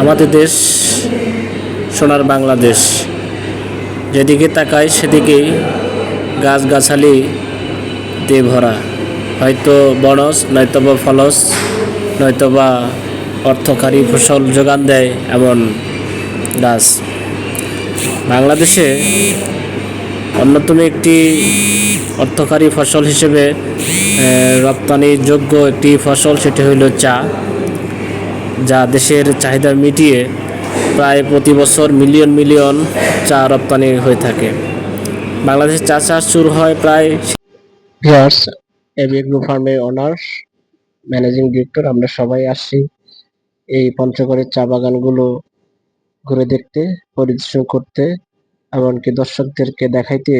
আমাদের দেশ, সোনার বাংলাদেশ। যেদিকে তাকাই সেদিকেই গাছগাছালি দিয়ে ভরা হয়তো বনস নয়তোবা ফলস নয়তোবা অর্থকারী ফসল যোগান দেয় এমন গাছ। বাংলাদেশে অন্যতম একটি অর্থকারী ফসল হিসেবে রপ্তানিযোগ্য একটি ফসল সেটি হইল চা। যা দেশের চাহিদা মিটিয়ে প্রায় প্রতি বছর মিলিয়ন মিলিয়ন চা রপ্তানি হয়ে থাকে। বাংলাদেশে চা চাষ শুরু হয় প্রায় ভিয়ার্স এবি ফার্মের ওনার ম্যানেজিং ডিরেক্টর আমরা সবাই আসছি এই পঞ্চগড়ের চা বাগানগুলো ঘুরে দেখতে পরিদর্শন করতে এমনকি দর্শকদেরকে দেখাইতে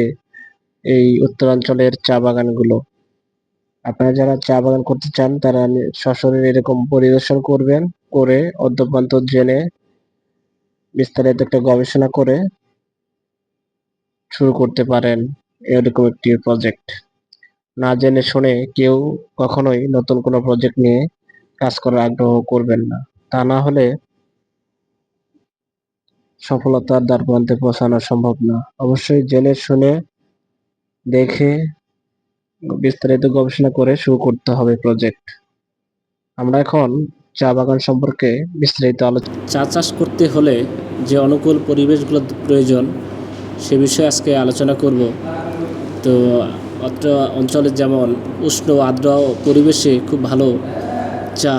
এই উত্তরাঞ্চলের চা বাগানগুলো। আপনারা যারা চা বাগান করতে চান, তারা সশরীরে এরকম পরিদর্শন করবেন, করে অধ্যপান্ত জেনে বিস্তারিত একটা গবেষণা করে শুরু করতে পারেন এরকম একটি প্রজেক্ট না জেনে শুনে কেউ কখনোই নতুন কোনো প্রজেক্ট নিয়ে কাজ করার আগ্রহ করবেন না। তা না হলে সফলতার দ্বার প্রান্তে পৌঁছানো সম্ভব না। অবশ্যই জেনে শুনে দেখে বিস্তারিত গবেষণা করে শুরু করতে হবে প্রজেক্ট আমরা এখন চা বাগান সম্পর্কে বিস্তারিত আলোচনা চা চাষ করতে হলে যে অনুকূল পরিবেশগুলো প্রয়োজন সে বিষয়ে আজকে আলোচনা করব। তো অত্র অঞ্চলে যেমন উষ্ণ আর্দ্র পরিবেশে খুব ভালো চা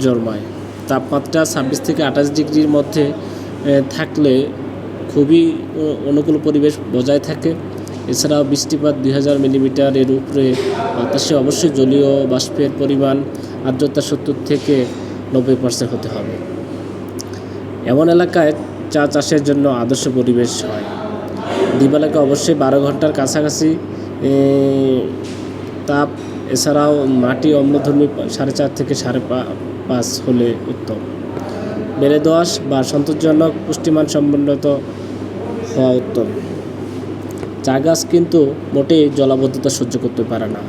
জন্মায়। তাপমাত্রা ছাব্বিশ থেকে আঠাশ ডিগ্রির মধ্যে থাকলে খুবই অনুকূল পরিবেশ বজায় থাকে। এছাড়াও বৃষ্টিপাত দুই হাজার মিলিমিটারের উপরে বাতাসে অবশ্যই জলীয় বাষ্পের পরিমাণ আর্দ্রতা সত্তর থেকে নব্বই পার্সেন্ট হতে হবে। এমন এলাকায় চা চাষের জন্য আদর্শ পরিবেশ হয়। দিবালাকে অবশ্যই বারো ঘণ্টার কাছাকাছি তাপ, এছাড়াও মাটি অম্লধর্মী সাড়ে চার থেকে সাড়ে পাঁচ হলে উত্তম। বেড়ে দোয়াশ বা সন্তোষজনক পুষ্টিমান সম্পন্নত হওয়া উত্তম। চা গাছ কিন্তু মোটেই জলাবদ্ধতা সহ্য করতে পারে না।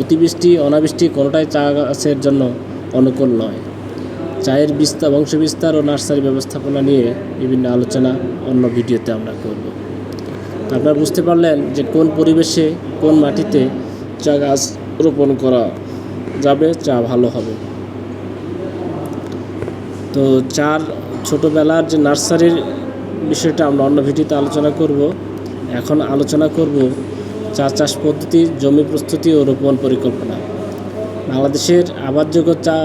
অতিবৃষ্টি, অনাবৃষ্টি কোনোটাই চা গাছের জন্য অনুকূল নয়। চায়ের বিস্তার বংশ বিস্তার ও নার্সারি ব্যবস্থাপনা নিয়ে বিভিন্ন আলোচনা অন্য ভিডিওতে আমরা করব। আপনারা বুঝতে পারলেন যে কোন পরিবেশে, কোন মাটিতে চা গাছ রোপণ করা যাবে, চা ভালো হবে। তো চার ছোটোবেলার যে নার্সারির বিষয়টা আমরা অন্য ভিডিওতে আলোচনা করব। এখন আলোচনা করব চা চাষ পদ্ধতি, জমি প্রস্তুতি ও রোপণ পরিকল্পনা। বাংলাদেশের আবাদযোগ্য চা,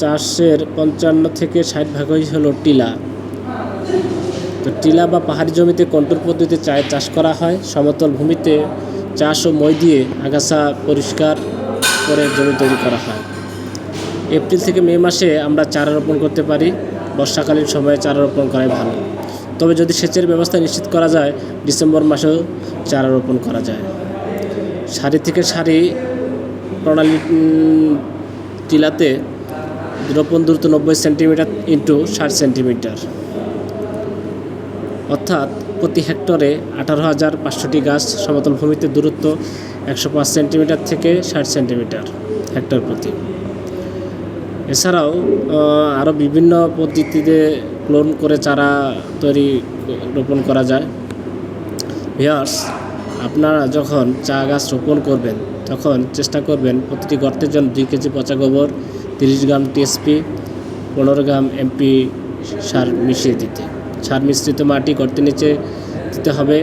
চাষের পঞ্চান্ন থেকে ষাট ভাগই হলো টিলা। তো টিলা বা পাহাড়ি জমিতে কন্ট্রোল পদ্ধতিতে চায়ের চাষ করা হয়। সমতল ভূমিতে চাষ ও মই দিয়ে আগাছা পরিষ্কার করে জমি তৈরি করা হয়। এপ্রিল থেকে মে মাসে আমরা চারা রোপণ করতে পারি। বর্ষাকালীন সময়ে চারা রোপণ করাই ভালো। তবে যদি সেচের ব্যবস্থা নিশ্চিত করা যায়, ডিসেম্বর মাসেও চারা রোপণ করা যায়। সারি থেকে সারি প্রণালী টিলাতে রোপণ দূরত্ব নব্বই সেন্টিমিটার ইন্টু ষাট সেন্টিমিটার। অর্থাৎ প্রতি হেক্টরে আঠারো হাজার পাঁচশোটি গাছ সমতল ভূমিতে দূরত্ব একশো পাঁচ সেন্টিমিটার থেকে ষাট সেন্টিমিটার হেক্টর প্রতি। এছাড়াও আরও বিভিন্ন পদ্ধতিতে ক্লোন করে চারা তৈরি রোপণ করা যায়। ভিয়ার্স আপনারা যখন চা গাছ রোপণ করবেন, তখন চেষ্টা করবেন প্রতিটি গর্তের জন্য দুই কেজি পচা গোবর, তিরিশ গ্রাম টিএসপি, পনেরো গ্রাম এমপি সার মিশিয়ে দিতে। সার মিশ্রিত মাটি গর্তের নিচে দিতে হবে।